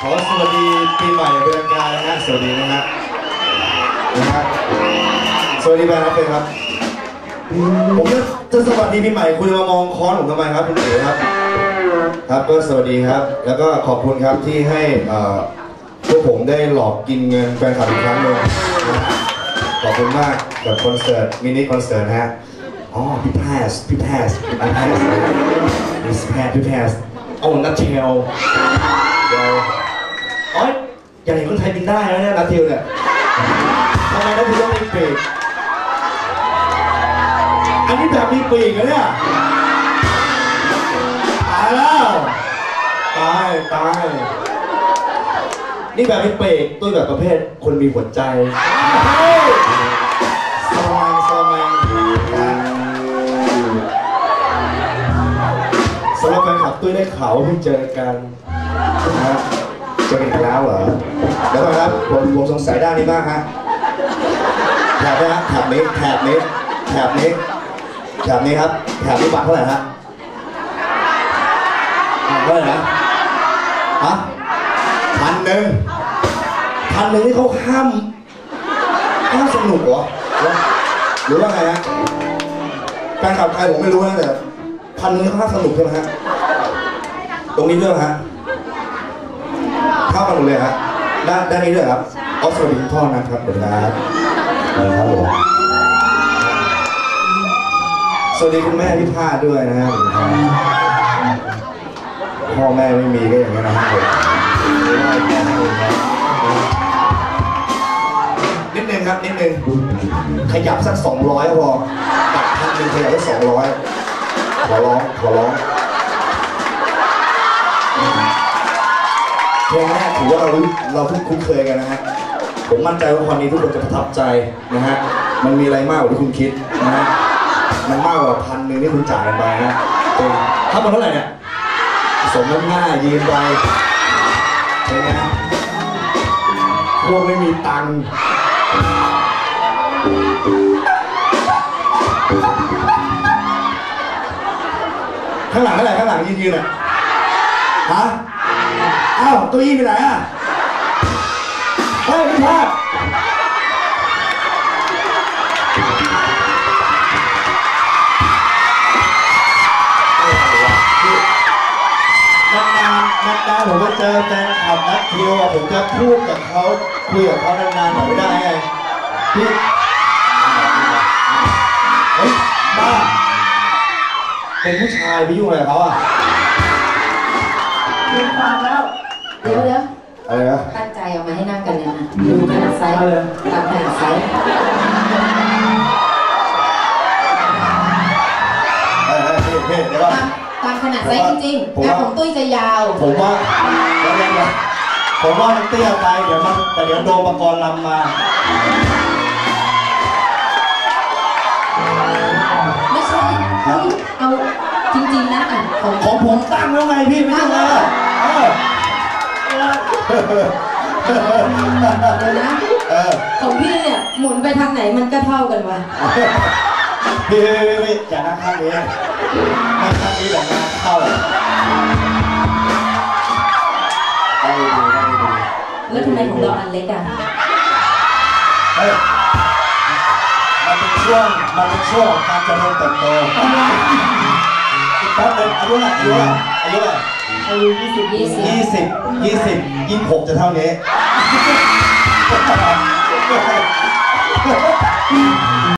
ขอสวัสดีปีใหม่อย่างเป็นทางการนะฮะสวัสดีนะฮะนะฮะสวัสดีแบรนด์ครับเฟรนครับผมจะจะสวัสดีปีใหม่คุณจะมามองค้อนผมทำไมครับคุณเอ๋ครับ ครับก็สวัสดีครับ แล้วก็ขอบคุณครับที่ให้เอ่อพวกผมได้หลอกกินเงินแฟนคลับอีกครั้งหนึ่งนะฮะขอบคุณมากกับคอนเสิร์ตมินิคอนเสิร์ตนะฮะอ๋อพี่แพสพี่แพสพี่แพสพี่แพสพี่แพสโอ้นัทเทลเดี๋ยว อ๋ออย่างนี้คนไทยบินได้แล้วเนี่ยนัทเทลเนี่ยทำไมนัทเทลต้องมีปีกอันนี้แบบมีปีกเหรอเนี่ยตายแล้วตายตายนี่แบบมีปีกตุ้ยแบบประเภทคนมีหัวใจเฮ้ยสมังสมังสำหรับแฟนคลับตุ้ยได้ข่าวว่าเพิ่งเจอกันนะ ฮะเจอกันแล้วเหรอเดี๋ยวก่อนครับผมผมสงสัยด้านนี้มากฮะแถบนี้ฮะแถบนี้แถบนี้แถบนี้แถบนี้ครับแถบนี้บาทเท่าไหร่ฮะเท่าไหร่นะฮะพันหนึ่งพันหนึ่งนี่เขาห้ามห้ามสนุกเหรอหรือว่าไงฮะแฟนคลับใครผมไม่รู้นะแต่พันหนึ่งค่าสนุกใช่ไหมฮะตรงนี้ด้วยฮะ กันหมดเลยฮะด้านด้านนี้ด้วยครับออสวัสดีคุณพ่อนะครับสวัสดีครับสวัสดีครับผมสวัสดีคุณแม่พี่พาดด้วยนะครับพ่อแม่ไม่มีก็อย่างนี้นะครับผมนิดนึงครับนิดนึงขยับสักสองร้อยพอตัดพันหนึ่งขยับสักสองร้อยขอร้องขอร้อง เพลงแรกถือว่าเรารู้เราเพิ่งคุ้นเคยกันนะฮะ ผมมั่นใจว่าวันนี้ทุกคนจะประทับใจนะฮะ มันมีอะไรมากกว่าที่คุณคิดนะฮะ มันมากกว่าพันหนึ่งที่คุณจ่ายกันไปนะจริงถ้ามันเท่าไหร่เนี่ย สมน้ำหน้ายืนไปเป็นไงพวกไม่มีตังค์ข้างหลังเท่าไหร่ข้างหลังยืนยืนอะฮะ อ้าวเก้าอี้ไปไหนอะเฮ้ยพี่พลาดนานๆนานๆผมไปเจอแฟนคลับนัดเที่ยวอะผมจะพูดกับเขาคุยกับเขานานๆหน่อยไม่ได้ไงพี่เฮ้ยบ้าเป็นผู้ชายไปยุ่งอะไรกับเขาอะ เดี๋ยวเดี๋ยวอะไรนะตั้งใจเอามาให้นั่งกันเนี่ยนะดูขนาดไซส์ตามขนาดไซส์เฮ้ยเฮ้ยเฮ้ยเดี๋ยวก่อน ตามตามขนาดไซส์จริงผมๆว่าแล้วของตุ้ยจะยาว ผมว่าเดี๋ยวเดี๋ยวเดี๋ยวผมว่ามันเตี้ยไปเดี๋ยวมันแต่เดี๋ยวโดนประกรณ์ลำมา ตั้งแล้วไงพี่ไม่ใช่เหรอเออเดี๋ยวนะเออของพี่เนี่ยหมุนไปทางไหนมันก็เท่ากันวะพี่พี่พี่พี่อย่านั่งข้างนี้นั่งข้างนี้แบบงานเข้าเลยได้ดีได้ดีแล้วทำไมของเราอันเล็กอะเฮ้ยมันเป็นช่วงมันเป็นช่วงของการเจริญเติบโตอีกแป๊บนึงอายุเท่าไหร่อายุเท่าไหร่ อายุเท่าไหอายุ20 20 ยี่สิบยี่สิบยี่สิบหกจะเท่านี้